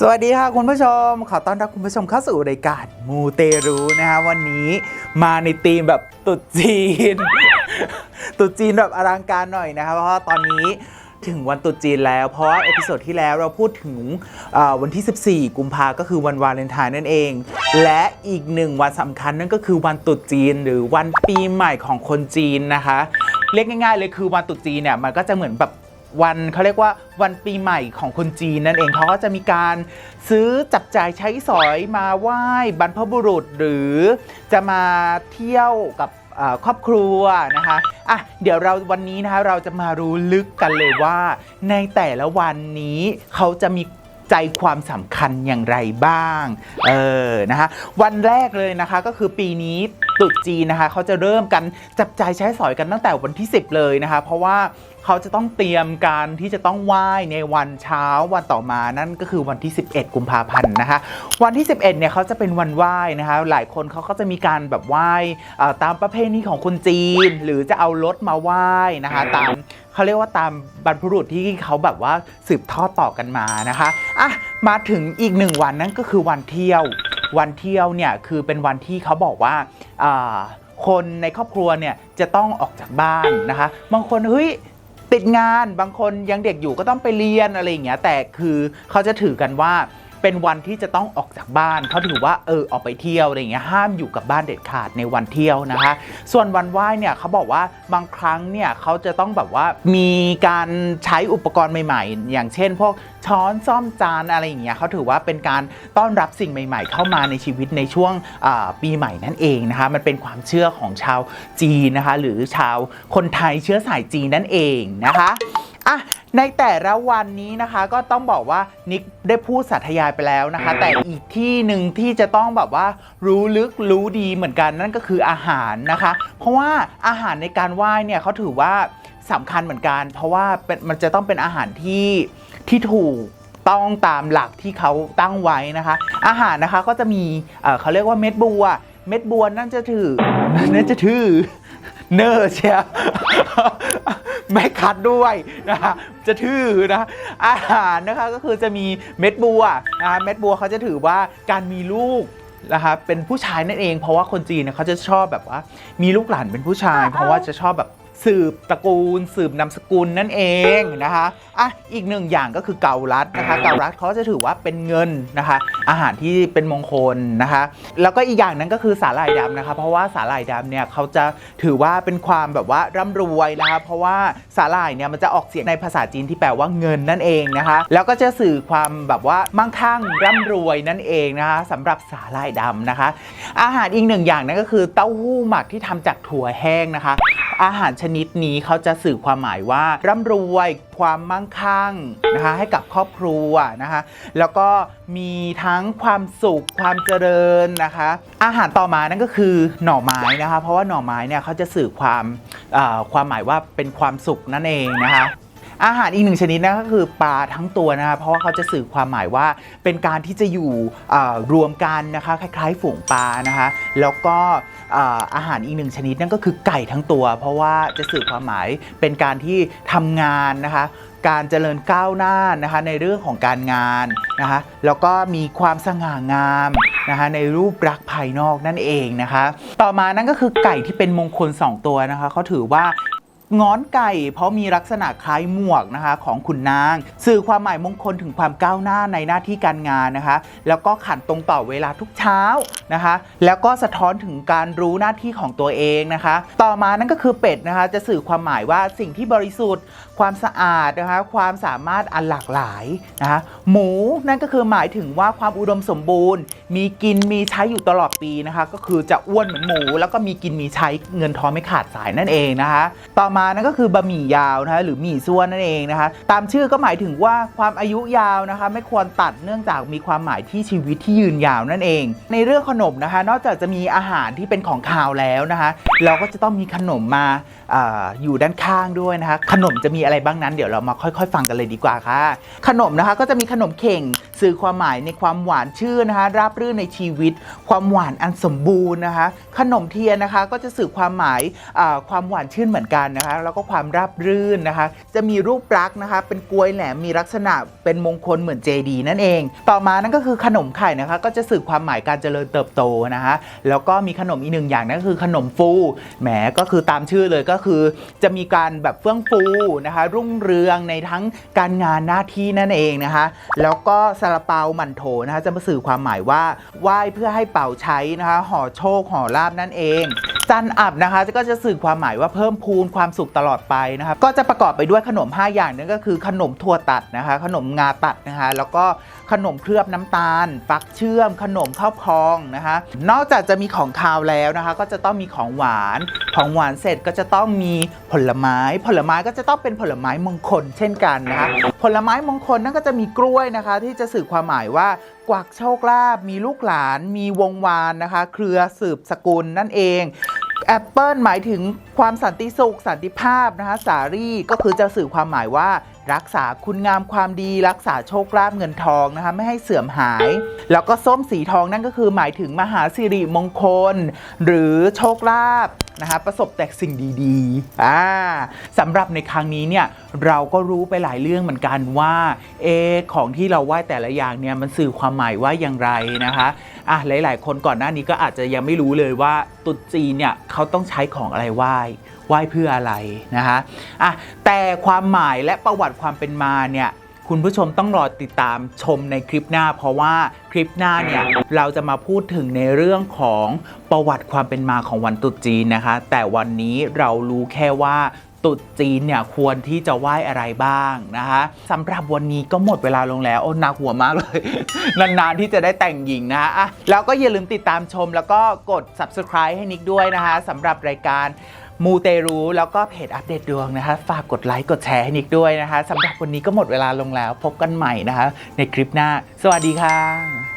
สวัสดีค่ะคุณผู้ชม ขอต้อนรับคุณผู้ชมเข้าสู่รายการมูเตรูนะฮะวันนี้มาในธีมแบบตรุษจีนตรุษจีนแบบอลังการหน่อยนะครับเพราะว่าตอนนี้ถึงวันตรุษจีนแล้ว เพราะว่าเอพิโซดที่แล้วเราพูดถึงวันที่ 14 กุมภาก็คือวันวาเลนไทน์นั่นเอง และอีกหนึ่งวันสำคัญนั่นก็คือวันตรุษจีน หรือวันปีใหม่ของคนจีนนะคะ เรียกง่ายๆเลยคือวันตรุษจีนเนี่ยมันก็จะเหมือนแบบ วันเขาเรียกว่าวันปีใหม่ของคนจีนนั่นเองเขาก็จะมีการซื้อจับจ่ายใช้สอยมาไหว้บรรพบุรุษ หรือจะมาเที่ยวกับครอบครัวนะคะอะเดี๋ยวเราวันนี้นะคะเราจะมารู้ลึกกันเลยว่า ในแต่ละวันนี้เขาจะมีใจความสำคัญอย่างไรบ้าง เออ นะคะ วันแรกเลยนะคะก็คือปีนี้ ตรุษจีนนะคะเขาจะเริ่มกันจับจ่ายใช้สอยกันตั้งแต่วันที่ 10 เลยนะคะ เพราะว่าเขาจะต้องเตรียมการที่จะต้องไหว้ในวันเช้าวันต่อมานั่นก็คือวันที่ 11 กุมภาพันธ์นะคะ วันที่ 11 เนี่ยเขาจะเป็นวันไหว้นะคะ หลายคนเขาก็จะมีการแบบไหว้เอ่อตามประเพณีของคนจีน หรือจะเอารถมาไหว้นะคะ ตามเขาเรียกว่าตามบรรพบุรุษที่เขาแบบว่าสืบทอดต่อกันมานะคะอะมาถึงอีกหนึ่งวันนั่นก็คือวันเที่ยว วันเที่ยวเนี่ยคือเป็นวันที่เขาบอกว่าคนในครอบครัวเนี่ยจะต้องออกจากบ้านนะคะ บางคนเฮ้ยติดงานบางคนยังเด็กอยู่ก็ต้องไปเรียนอะไรอย่างเงี้ยแต่คือเขาจะถือกันว่า เป็นวันที่จะต้องออกจากบ้านเขาถือว่าเออออกไปเที่ยวอะไรอย่างเงี้ยห้ามอยู่กับบ้านเด็ดขาดในวันเที่ยวนะคะ ส่วนวันไหว้เนี่ยเขาบอกว่าบางครั้งเนี่ยเขาจะต้องแบบว่ามีการใช้อุปกรณ์ใหม่ ๆ อย่างเช่น พวกช้อนซ่อมจานอะไรอย่างเงี้ยเขาถือว่าเป็นการต้อนรับสิ่งใหม่ ๆ เข้ามาในชีวิตในช่วงปีใหม่นั่นเองนะคะมันเป็นความเชื่อของชาวจีนนะคะ หรือชาวคนไทยเชื้อสายจีนนั่นเองนะคะอะ ในแต่ละวันนี้นะคะก็ต้องบอกว่านิกได้พูดสาธยายไปแล้วนะคะ แต่อีกที่หนึ่งที่จะต้องแบบว่ารู้ลึกรู้ดีเหมือนกันนั่นก็คืออาหารนะคะ เพราะว่าอาหารในการไหว้เนี่ยเขาถือว่าสำคัญเหมือนกัน เพราะว่าเป็นมันจะต้องเป็นอาหารที่ที่ถูกต้องตามหลักที่เขาตั้งไว้นะคะ อาหารนะคะก็จะมีเอ่อเขาเรียกว่าเม็ดบัว เม็ดบัวนั่นจะถือนั่นจะถือเนอร์เชีย ไม่คัดด้วยนะฮะจะถือนะอาหารนะคะก็คือจะมีเม็ดบัวนะคะเม็ดบัวเขาจะถือว่าการมีลูกนะคะเป็นผู้ชายนั่นเอง เพราะว่าคนจีนเนี่ยเขาจะชอบแบบว่า มีลูกหลานเป็นผู้ชาย เพราะว่าจะชอบแบบ สืบตระกูล สืบนามสกุลนั่นเองนะคะอะอีกหนึ่งอย่างก็คือเกาลัดนะคะเกาลัดเขาจะถือว่าเป็นเงินนะคะ อาหารที่เป็นมงคลนะคะ แล้วก็อีกอย่างนั้นก็คือสาหร่ายดำนะคะ เพราะว่าสาหร่ายดำเนี่ยเขาจะถือว่าเป็นความแบบว่าร่ำรวยนะคะเพราะว่าสาหร่ายเนี่ยมันจะออกเสียงในภาษาจีนที่แปลว่าเงินนั่นเองนะคะ แล้วก็จะสื่อความแบบว่ามั่งคั่งร่ำรวยนั่นเองนะคะสำหรับสาหร่ายดำนะคะ อาหารอีกหนึ่งอย่างนั่นก็คือเต้าหู้หมักที่ทำจากถั่วแห้งนะคะ อาหารชนิดนี้เขาจะสื่อความหมายว่าร่ำรวยความมั่งคั่งนะคะให้กับครอบครัวนะคะ แล้วก็มีทั้งความสุขความเจริญนะคะ อาหารต่อมานั่นก็คือหน่อไม้นะคะ เพราะว่าหน่อไม้เนี่ยเขาจะสื่อความความหมายว่าเป็นความสุขนั่นเองนะคะ อาหารอีกหนึ่งชนิดนะก็คือปลาทั้งตัวนะคะเพราะว่าเขาจะสื่อความหมายว่าเป็นการที่จะอยู่รวมกันนะคะคล้ายๆฝูงปลานะคะแล้วก็อาหารอีกหนึ่งชนิดนั่นก็คือไก่ทั้งตัว เพราะว่าจะสื่อความหมายเป็นการที่ทำงานนะคะการเจริญก้าวหน้านะคะในเรื่องของการงานนะคะแล้วก็มีความสง่างามนะคะในรูปลักษณ์ภายนอกนั่นเองนะคะ ต่อมานั่นก็คือไก่ที่เป็นมงคล 2 ตัวนะคะเขาถือว่า งอนไก่เพราะมีลักษณะคล้ายหมวกนะคะของขุนนาง สื่อความหมายมงคลถึงความก้าวหน้าในหน้าที่การงานนะคะ แล้วก็ขันตรงต่อเวลาทุกเช้านะคะ แล้วก็สะท้อนถึงการรู้หน้าที่ของตัวเองนะคะ ต่อมานั่นก็คือเป็ดนะคะ จะสื่อความหมายว่าสิ่งที่บริสุทธิ์ ความสะอาดนะคะ ความสามารถอันหลากหลายนะคะหมูนั่นก็คือหมายถึงว่าความอุดมสมบูรณ์ มีกินมีใช้อยู่ตลอดปีนะคะ ก็คือจะอ้วนเหมือนหมู แล้วก็มีกินมีใช้เงินทองไม่ขาดสายนั่นเองนะคะ ต่อมานั่นก็คือบะหมี่ยาวนะคะหรือหมี่ซั่วนนั่นเองนะคะ ตามชื่อก็หมายถึงว่าความอายุยาวนะคะ ไม่ควรตัดเนื่องจากมีความหมายที่ชีวิตที่ยืนยาวนั่นเอง ในเรื่องขนมนะคะ นอกจากจะมีอาหารที่เป็นของคาวแล้วนะคะ เราก็จะต้องมีขนมมาออยู่ด้านข้างด้วยนะคะ ขนมจะมีอะไรบ้างนั้น เดี๋ยวเรามาค่อย ๆ ฟังกันเลยดีกว่าค่ะ ขนมนะคะก็จะมีขนมเข่งสื่อความหมายในความหวานชื่นนะคะราบรื่นในชีวิต ความหวานอันสมบูรณ์นะคะ ขนมเทียนนะคะ ก็จะสื่อความหมายความหวานชื่นเหมือนกันนะนะคะ แล้วก็ความราบรื่นนะคะ จะมีรูปลักษณ์นะคะ เป็นกลวยแหลมมีลักษณะเป็นมงคลเหมือนเจดีนั่นเอง ต่อมานั่นก็คือขนมไข่นะคะ ก็จะสื่อความหมายการเจริญเติบโตนะคะ แล้วก็มีขนมอีกหนึ่งอย่างนั่นก็คือขนมฟูแหมก็คือตามชื่อเลยก็คือ จะมีการแบบเฟื่องฟูนะคะ รุ่งเรืองในทั้งการงานหน้าที่นั่นเองนะคะ แล้วก็ซาลาเปาหมันโถนะคะ จะมาสื่อความหมายว่าไหว้เพื่อให้เป่าใช้นะคะห่อโชคห่อลาบนั่นเอง จันอับนะคะก็จะสื่อความหมายว่าเพิ่มพูนความสุขตลอดไปนะคะก็จะประกอบไปด้วยขนม 5 อย่างนั่นก็คือขนมถั่วตัดนะคะ ขนมงาตัดนะคะ แล้วก็ขนมเคลือบน้ำตาล ฟักเชื่อม ขนมข้าวพองนะคะ นอกจากจะมีของคาวแล้วนะคะ ก็จะต้องมีของหวาน ของหวานเสร็จก็จะต้องมีผลไม้ ผลไม้ก็จะต้องเป็นผลไม้มงคล เช่นกันนะคะผลไม้มงคลนั่นก็จะมีกล้วยนะคะ ที่จะสื่อความหมายว่ากวักโชคลาภมีลูกหลาน มีวงวานนะคะ เครือสืบสกุลนั่นเอง แอปเปิลหมายถึงความสันติสุข สันติภาพนะคะสารี่ก็คือจะสื่อความหมายว่า รักษาคุณงามความดี รักษาโชคลาภเงินทองนะคะไม่ให้เสื่อมหาย แล้วก็ส้มสีทองนั่นก็คือหมายถึงมหาสิริมงคล หรือโชคลาภ นะคะประสบแต่สิ่งดีๆอ่าสำหรับในครั้งนี้เนี่ยเราก็รู้ไปหลายเรื่องเหมือนกันว่าเอของที่เราไหว้แต่ละอย่างเนี่ยมันสื่อความหมายว่าอย่างไรนะคะอะหลาย ๆ คนก่อนหน้านี้ก็อาจจะยังไม่รู้เลยว่าตรุษจีนเนี่ยเขาต้องใช้ของอะไรไหว้ไหว้เพื่ออะไรนะคะอะแต่ความหมายและประวัติความเป็นมาเนี่ย คุณผู้ชมต้องรอติดตามชมในคลิปหน้า เพราะว่าคลิปหน้าเนี่ยเราจะมาพูดถึงในเรื่องของประวัติความเป็นมาของวันตรุษจีนนะคะ แต่วันนี้เรารู้แค่ว่าตรุษจีนเนี่ยควรที่จะไหว้อะไรบ้างนะคะสำหรับวันนี้ก็หมดเวลาลงแล้ว โอ้หนักหัวมากเลย นาน ๆ ที่จะได้แต่งหญิงนะคะอะแล้วก็อย่าลืมติดตามชมแล้วก็กด subscribe ให้นิกด้วยนะคะสำหรับรายการ มูเตรูแล้วก็เพจอัปเดตดวงนะคะ ฝากกดไลค์กดแชร์ให้นิกด้วยนะคะสำหรับวันนี้ก็หมดเวลาลงแล้ว พบกันใหม่นะคะ ในคลิปหน้า สวัสดีค่ะ